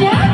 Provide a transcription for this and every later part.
Yeah.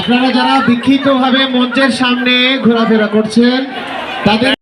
আপনারা যারা বিক্ষিপ্তভাবে মঞ্চের সামনে ঘোরাফেরা করছেন তাদের